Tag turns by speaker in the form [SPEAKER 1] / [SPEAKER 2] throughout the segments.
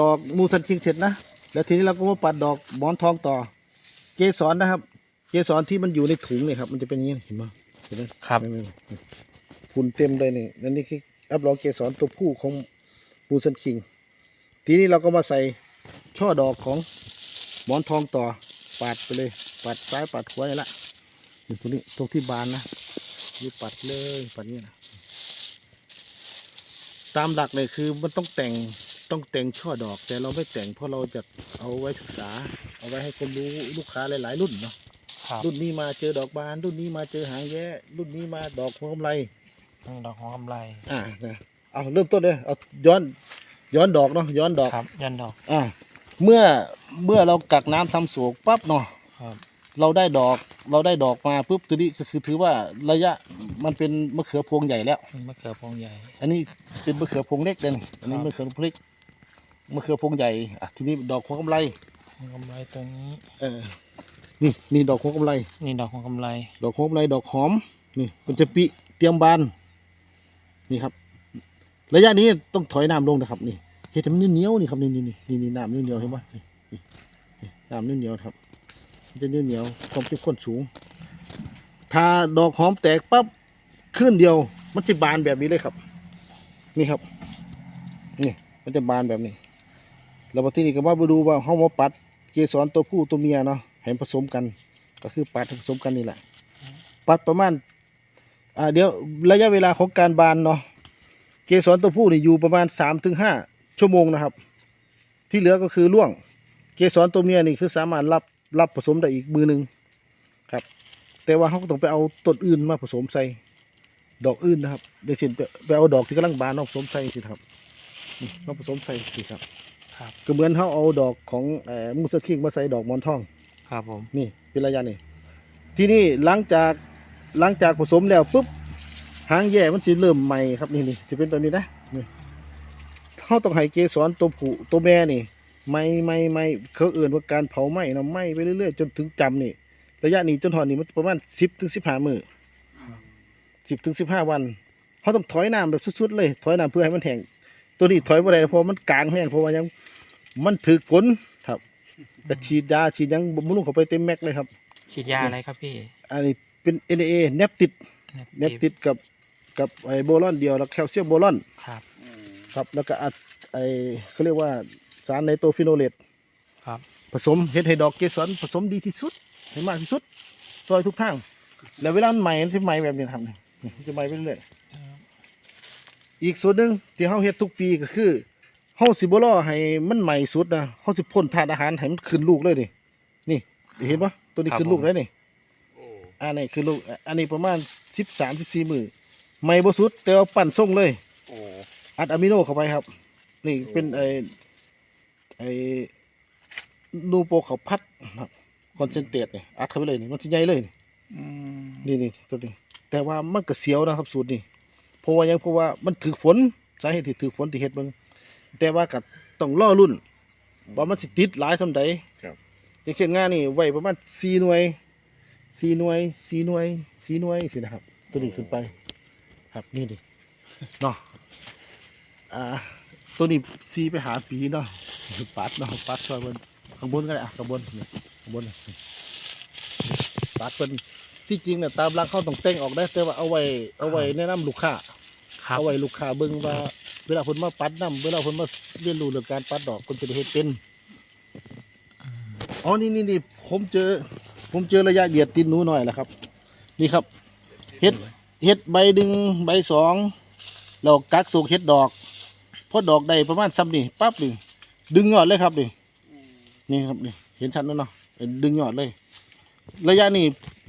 [SPEAKER 1] ดอกมูสันคิงเสร็จนะแล้วทีนี้เราก็มาปัดดอกหมอนทองต่อ เกสรนะครับ เกสรที่มันอยู่ในถุงเนี่ยครับ มันจะเป็นอย่างนี้เห็นไหมเห็นไหม
[SPEAKER 2] ครับ
[SPEAKER 1] นี่นี่ฝุ่นเต็มเลยนี่นั่นนี่คือรับรองเกสรตัวผู้ของมูสันคิง ทีนี้เราก็มาใส่ช่อดอกของหมอนทองต่อปาดไปเลยปัดซ้ายปัดขวาอย่างละนี่ตรงนี้ตรงที่บานนะนี่ปัดเลยปัดนี่นะตามหลักเลยคือมันต้องแต่ง ต้องแต่งช่อดอก แต่เราไม่แต่งเพราะเราจะเอาไว้ศึกษา เอาไว้ให้คนรู้ลูกค้าหลาย ๆ รุ่นเนาะ
[SPEAKER 2] ครับ
[SPEAKER 1] รุ่นนี้มาเจอดอกบาน รุ่นนี้มาเจอหางแย่รุ่นนี้มาดอกหัวกำไร
[SPEAKER 2] นี่ดอกของกำไร
[SPEAKER 1] อ่านะเอาเริ่มต้นเลยเอาย้อนย้อนดอกเนาะย้อนดอก
[SPEAKER 2] ครับยันดอก
[SPEAKER 1] อ่าเมื่อเมื่อเรากักน้ำทำโศกปั๊บเนาะ
[SPEAKER 2] ครับ
[SPEAKER 1] เราได้ดอกเราได้ดอกมาปุ๊บตัวนี้ก็คือถือว่าระยะมันเป็นมะเขือพวงใหญ่แล้ว
[SPEAKER 2] นี่มะเขือพวงใหญ่
[SPEAKER 1] อันนี้เป็นมะเขือพวงเล็กเด่นอันนี้
[SPEAKER 2] ครับ
[SPEAKER 1] มะเขือพวงเล็ก มะเขือพวงใหญ่อะทีนี้ดอกหัวกำไร
[SPEAKER 2] ของกำไรตัวนี้
[SPEAKER 1] เออนี่นี่ดอกหัวกำไร
[SPEAKER 2] นี่ดอกของกำไร
[SPEAKER 1] ดอกหัวกำไรดอกหอมนี่มันจะปิเตรียมบานนี่ครับ ระยะนี้ต้องถอยน้ำลงนะครับ นี่เห็ดให้มันเหนียวๆนี่ครับนี่นี่นี่นี่นี่น้ำเหนียวๆเห็นไหมนี่นี่นี่น้ำเหนียวๆครับมันจะเหนียวๆความเข้มข้นสูง ถ้าดอกหอมแตกปั๊บขึ้นเดียว มันจะบานแบบนี้เลยครับ นี่ครับ นี่มันจะบานแบบนี้ แล้วที่นี่ก็มาดูว่าเขามาปัดเกสรตัวผู้ตัวเมียเนาะให้มันผสมกัน ก็คือปัดผสมกันนี่แหละ ปัดประมาณอ่าเดี๋ยวระยะเวลาของการบานเนาะเกสรตัวผู้นี่อยู่ประมาณสามถึงห้าชั่วโมงนะครับ ที่เหลือก็คือร่วง เกสรตัวเมียนี่คือสามารถรับรับผสมได้อีกมือหนึ่งครับ แต่ว่าเขาก็ต้องไปเอาต้นอื่นมาผสมใส่ดอกอื่นนะครับเดี๋ยวเช่นไปเอาดอกที่กำลังบานมาผสมใส่สิครับนี่มาผสมใส่สิครับ
[SPEAKER 2] ครับ
[SPEAKER 1] ก็เหมือนเขาเอาดอกของเอ่อมูสคิงมาใส่ดอกหมอนทอง
[SPEAKER 2] ครับผม
[SPEAKER 1] นี่เป็นระยะนี่ที่นี่หลังจากหลังจากผสมแล้วปุ๊บหางแย่มันสิเริ่มใหม่ครับนี่นี่จะเป็นแบบนี้นะนี่เขาต้องให้เกสรตัวผู้ตัวแม่นี่ไม่ไม่ไม่เขาเอื่นว่าการเผาไหม้นะไหม้ไปเรื่อยๆจนถึงจำนี่ระยะนี้จนถอนนี่มันประมาณสิบถึงสิบห้ามือสิบถึงสิบห้าวันเขาต้องถอยน้ำแบบสุดๆเลย ถอยน้ำเพื่อให้มันแห้งตัวนี้ถอยบ่ได้เพราะมันกลางแห้งเพราะว่ายัง มันถือฝนครับแต่ฉีดยาฉีดหยังบำรุงเข้าไปเต็มแม็กเลยครับ
[SPEAKER 2] ฉีดยาอะไรครับพี่
[SPEAKER 1] อันนี้เป็น NA เนปติดเนปติดกับกับไอโบรอนเดียวแล้วแคลเซียมโบรอน
[SPEAKER 2] ครับ
[SPEAKER 1] ครับแล้วก็อัดไอเขาเรียกว่าสารไนโตรฟิโนเลต
[SPEAKER 2] ครับ
[SPEAKER 1] ผสมเฮ็ดให้ดอกเกสรผสมดีที่สุดให้มากที่สุดซอยทุกทาง แล้วเวลามันใหม่มันจะใหม่แบบนี้ครับนี่มันจะใหม่ไปเรื่อยอีกส่วนหนึ่งที่เฮาเฮ็ดทุกปีก็คือ เฮาสิบ่รอให้มันใหม่สุดนะเฮาสิพ่นธาตุอาหารให้มันขึ้นลูกเลยนี่นี่เห็นปะตัวนี้ขึ้นลูกแล้วนี่อันนี้คือลูกอะอันนี้ประมาณสิบสามสิบสี่มือไม่บสุดแต่ว่าปั่นส่งเลย
[SPEAKER 3] โอ้
[SPEAKER 1] อัดอะมิโนเข้าไปครับ นี่เป็นไอไอนูโปเขาพัดครับคอนเซนเทรตเนี่ยอัดเข้าไปเลยนี่มันจะใหญ่เลยนี่
[SPEAKER 3] อืม
[SPEAKER 1] นี่นี่ตัวนี้ แต่ว่ามันก็เสียวนะครับสูตรนี่เพราะว่าหยังเพราะว่ามันถือฝนสาเหตุที่ถือฝนที่เฮ็ดเบิ่ง แต่ว่าก็ต้องรอรุ่นว่ามันสิติดหลายสำใด
[SPEAKER 3] ครับ
[SPEAKER 1] อย่างเช่นงานนี่ไว้ประมาณสี่หน่วยสี่หน่วยสี่หน่วยสี่หน่วยสินะครับ ตัวนี้ขึ้นไป ครับนี่ดิเนาะอ่าตัวนี้ซีไปหาปีเนาะปัดเนาะปัดซอยบนข้างบนก็ได้อะข้างบนนี่ข้างบนน่ะปัดเป็นที่จริงเนี่ยตามรักเขาต้องแต่งออกได้แต่ว่าเอาไว้เอาไว้แนะนำลูกค้า
[SPEAKER 2] ครับ
[SPEAKER 1] เอาไว้ลูกค้าเบิ่งว่า เวลาคนมาปัดน้ำเวลาคนมาเรียนรู้เรื่องการปัดดอกคนจะได้เฮ็ดเป็นอ๋อนี่นี่นี่ผมเจอ ผมเจอระยะเหยียดตีนหนูหน่อยแหละครับ นี่ครับเฮ็ดเฮ็ดใบดึงใบสองเรากักสูกเฮ็ดดอกพอดอกได้ประมาณซ้ำนี่ปั๊บนี่ดึงยอดเลยครับนี่นี่ครับนี่เห็นชัดแล้วเนาะดึงยอดเลย ระยะนี้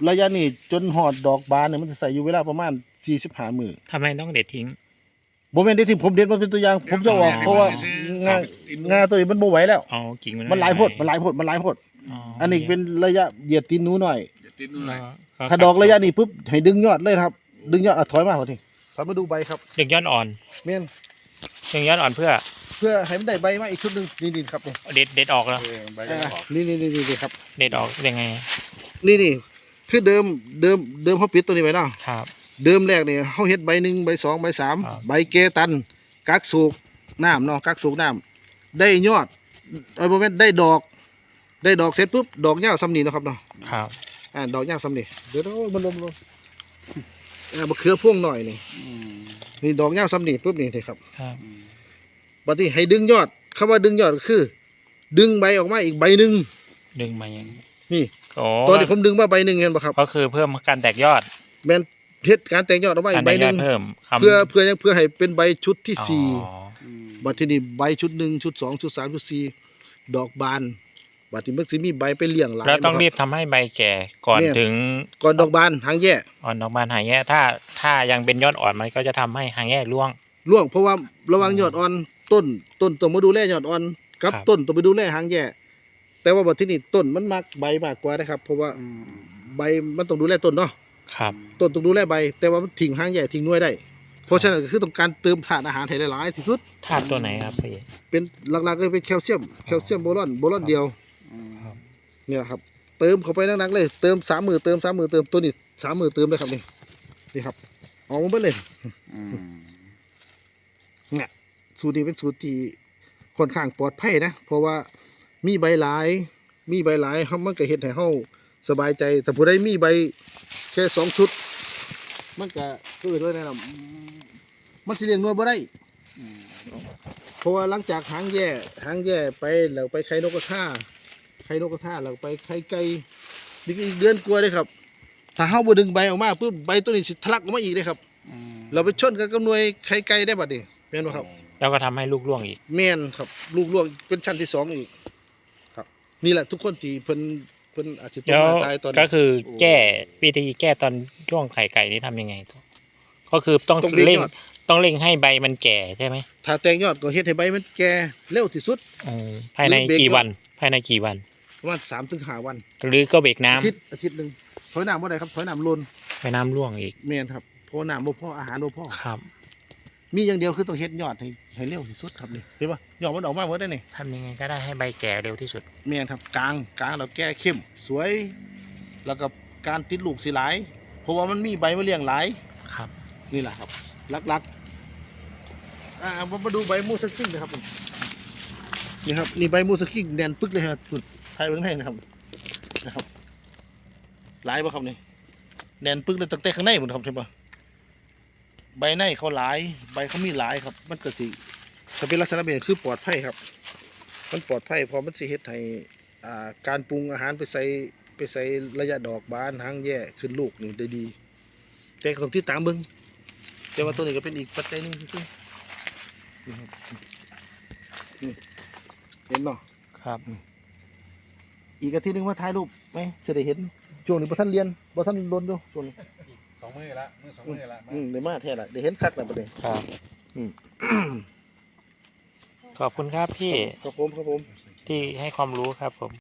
[SPEAKER 1] ระยะนี้จนหอดดอกบานเนี่ยมันจะใส่อยู่เวลาประมาณ สี่สิบห้ามือ
[SPEAKER 2] ทำไมต้องเด็ดทิ้ง
[SPEAKER 1] ผมเป็นที่ที่ผมเด็ดมาเป็นตัวอย่าง ผมจะออกเพราะว่างางาตัวนี้มันโบไหวแล้ว
[SPEAKER 2] อ๋อกิ่งมัน
[SPEAKER 1] มันหลายโพดมันหลายโพดมันหลายโพด
[SPEAKER 2] อ๋อ
[SPEAKER 1] อั
[SPEAKER 2] อั
[SPEAKER 1] นนี้เป็นระยะเหยียดตีนหนูหน่อย
[SPEAKER 3] อย่าติดนู่นเลย
[SPEAKER 1] ถ้าดอกระยะนี้ปุ๊บให้ดึงยอดเลยครับ ดึงยอดอะถอยมาพอทีถอยมาดูใบครับ
[SPEAKER 2] ดึงยอดอ่อน
[SPEAKER 1] เม่น
[SPEAKER 2] ดึงยอดอ่อนเพื่อ
[SPEAKER 1] เพื่อให้มันได้ใบมาอีกชุดหนึ่งนี่นี่ครับนี่
[SPEAKER 2] เด็ดเด็ดออกแล้ว
[SPEAKER 3] เออใบจะ
[SPEAKER 1] อ่า
[SPEAKER 3] ออก
[SPEAKER 1] นี่นี่นี่นี่ครับ
[SPEAKER 2] เด็ดออกยังไง
[SPEAKER 1] นี่นี่คือเดิมเดิมเดิมเขาปิดตัวนี้ไว้เนาะ
[SPEAKER 2] ครับ
[SPEAKER 1] เดิมแรกนี่เขาเฮ็ดใบหนึ่งใบสองใบสาม
[SPEAKER 2] ครับ
[SPEAKER 1] ใบเกตัน กักสูกน้ำเนาะกักสูกน้ได้ยอดเอ้ยบ่แม่นได้ดอก ได้ดอกเสร็จปุ๊บดอกยาวซ้ำนี่เนาะครับเนาะ
[SPEAKER 2] ครับ
[SPEAKER 1] อ่าดอกยาวซ้ำนี่เดี๋ยวๆมันลมลมอ่ามะเขือพ่วงหน่อยนี่
[SPEAKER 3] อืม
[SPEAKER 1] นี่ดอกยาวซ้ำนี่ปุ๊บนี่เลยครับ
[SPEAKER 2] ครับ
[SPEAKER 3] อืม
[SPEAKER 1] บัดนี้ให้ดึงยอดคำว่าดึงยอดก็คือ ดึงใบออกมาอีกใบหนึ่ง
[SPEAKER 2] ดึงมาอย่าง
[SPEAKER 1] นี่
[SPEAKER 2] โอ้
[SPEAKER 1] ตอนนี้ผมดึงมาใบหนึ่งเห็นปะครับ
[SPEAKER 2] ก็คือเพิ่มการแตกยอด
[SPEAKER 1] แม่น เฮ็ดการแตกยอดออกมาอี
[SPEAKER 2] การ
[SPEAKER 1] กใบ
[SPEAKER 2] แตก
[SPEAKER 1] ห
[SPEAKER 2] ยอ
[SPEAKER 1] นึ่
[SPEAKER 2] ด
[SPEAKER 1] ง
[SPEAKER 2] เพิ่มคำ
[SPEAKER 1] เพื่อเพื่อเพื่อให้เป็นใบชุดที่
[SPEAKER 2] อ๋อ
[SPEAKER 1] สี่
[SPEAKER 3] อืม
[SPEAKER 1] บัดทีนี้ใบชุดหนึ่งชุดสองชุดสามชุดสี่ดอกบานบัดทีมันสิมีใบไปเลี้ยงหลาย
[SPEAKER 2] แล้วต้อง
[SPEAKER 1] นะค
[SPEAKER 2] รีบทำให้ใบแก่ก่อน
[SPEAKER 1] เนี่ย
[SPEAKER 2] ถึง
[SPEAKER 1] ก่อนดอกบานหางแย่
[SPEAKER 2] อ่อนดอกบานหายแย่ถ้าถ้ายังเป็นยอดอ่อนมันก็จะทำให้หางแย่ร่วง
[SPEAKER 1] ร่วงเพราะว่าระหวังยอดอ่อนต้นต้นต้องมาดูแลยอดอ่อนกับ
[SPEAKER 2] ครับ
[SPEAKER 1] ต้นต้องไปดูแลหางแย่แต่ว่าบัดทีนี้ต้นมันมักใบมากกว่านะครับ เพราะว่า
[SPEAKER 3] อืม
[SPEAKER 1] ใบมันต้องดูแลต้นเนาะ
[SPEAKER 2] ครับ
[SPEAKER 1] ต้นต้องดูแลใบ แต่ว่ามันทิ้งหางแย่ทิ้งหน่วยได้ เพราะฉะนั้นก็คือต้องการเติมธาตุอาหารให้หลายๆที่สุด
[SPEAKER 2] ธาตุตัวไหนครับพี่
[SPEAKER 1] เป็นหลักๆก็เป็นแคลเซียมแคลเซียมโบรอนโบรอนเดียว
[SPEAKER 3] อืม
[SPEAKER 1] เนี่ยครับ เติมเข้าไปนักๆเลย เติมสามมือเติมสามมือเติมตัวนี้สามมือเติมเลยครับนี่นี่ครับออกมาเบิดเลย
[SPEAKER 3] อืม
[SPEAKER 1] เนี่ยสูตรนี้เป็นสูตรที่ค่อนข้างปลอดภัยนะ เพราะว่ามีใบหลาย มีใบหลายครับมันก็เฮ็ดให้เฮา สบายใจแต่ผู้ใดมีใบแค่สองชุด มันก็คือด้วยนะครับมันสิเลี้ยงนวลบ่ได้
[SPEAKER 3] อืม
[SPEAKER 1] เพราะว่าหลังจากหางแย่หางแย่ไปแล้วไปไข่นกกระทาไข่นกกระทาแล้วไปไข่ไก่นี่ก็อีกเดือนกลัวาเลยครับ ถ้าเฮาบ่ดึงใบออกมาปุ๊บใบตัวนี้สิทะลักออกมาอีกเลยครับ
[SPEAKER 3] อืม
[SPEAKER 1] เราไปชนกันกับหน่วยไข่ไก่ได้บัดนี้แม่นบ่ครับ
[SPEAKER 2] แล้วก็ทำให้ลูกร่วงอีก
[SPEAKER 1] แม่นครับ ลูกลวกเป็นชั้นที่สองอีก ครับ นี่แหละทุกคนที่เพิ่น เพิ่นอาจจะต้อง
[SPEAKER 2] แล้ว
[SPEAKER 1] มาตายตอน
[SPEAKER 2] ก็
[SPEAKER 1] นี้
[SPEAKER 2] คือแก้วิธีแก้ตอนช่วงไข่ไก่นี่ทำยังไงต่อก็คือต้อง
[SPEAKER 1] ต้องเร่ง
[SPEAKER 2] เร่ง
[SPEAKER 1] ยอด
[SPEAKER 2] ต้องเร่งให้ใบมันแก่ใช่ไหม
[SPEAKER 1] ถ้าแตงยอดก็เฮ็ดให้ใบมันแก่เร็วที่สุด
[SPEAKER 2] เออภายใน
[SPEAKER 1] หรือเบรก
[SPEAKER 2] กี่
[SPEAKER 1] ยอด
[SPEAKER 2] วัน ภายในกี่วัน
[SPEAKER 1] ประมาณ3ถึง5วัน
[SPEAKER 2] หรือก็เบรกน้ำ
[SPEAKER 1] อาทิตย์อาทิตย์หนึงถอยน้ำบ่ได้ครับถอยน้ำลน
[SPEAKER 2] ไปน้ำร่วงอีก
[SPEAKER 1] แม่นครับเพราะน้ำบ่พออาหารบ่พอ
[SPEAKER 2] ครับ
[SPEAKER 1] มีอย่างเดียวคือต้องเฮ็ดยอดให้ให้เร็วที่สุดครับนี่เห็นปะยอดมันออกมาหมดได้นี่
[SPEAKER 2] ทำยังไงก็ได้ให้ใบแก่เร็วที่สุด
[SPEAKER 1] แม่นครับกลางกลางเราแก้เข้ม สวย แล้วก็การติดลูกสิหลาย เพราะว่ามันมีใบมะเรียงหลาย
[SPEAKER 2] ครับ
[SPEAKER 1] นี่แหละครับลักๆอ่ามามาดูใบมูสกิ้งนะครับนี่ครับนี่ใบมูสกิ้งแน่นปึ๊กเลยครับสุดไทยเบื้องแห้งนะครับนะครับหลายป่ะครับนี่แน่นปึ๊กเลยตั้งแต่ข้างในหมดครับใช่ปะ ใบในเขาหลาย ใบเขามีหลายครับ มันก็สิถ้าเป็นลักษณะแบบนี้คือปลอดภัยครับ มันปลอดภัยเพอมันสิเฮ็ดให้อ่าการปรุงอาหารไปใส่ไปใส่ระยะดอกบานหางแย่ขึ้นลูกนี่ได้ดี แต่ก็ต้องติดตามเบิ่งแต่ว่าตัวนี้ก็เป็นอีกปัจจัยหนึงซึ่งนี่ครับนี่เห็นเนาะ
[SPEAKER 2] ครับ
[SPEAKER 1] อีกอาทิตย์หนึงว่าถ่ายรูปไหมจะได้เห็น ช่วงนี้บ่ทันเรียนบ่ทันลนอยู่ช่วงนี้
[SPEAKER 3] สองมือละมือสองมือละ
[SPEAKER 1] อืมได้มาแท้ละได้เห็นคักแล้วประเดี๋ยว
[SPEAKER 2] ครับ
[SPEAKER 1] อืม
[SPEAKER 2] ขอบคุณครับพี่
[SPEAKER 1] ครับผมครับผม
[SPEAKER 2] ที่ให้ความรู้ครับผม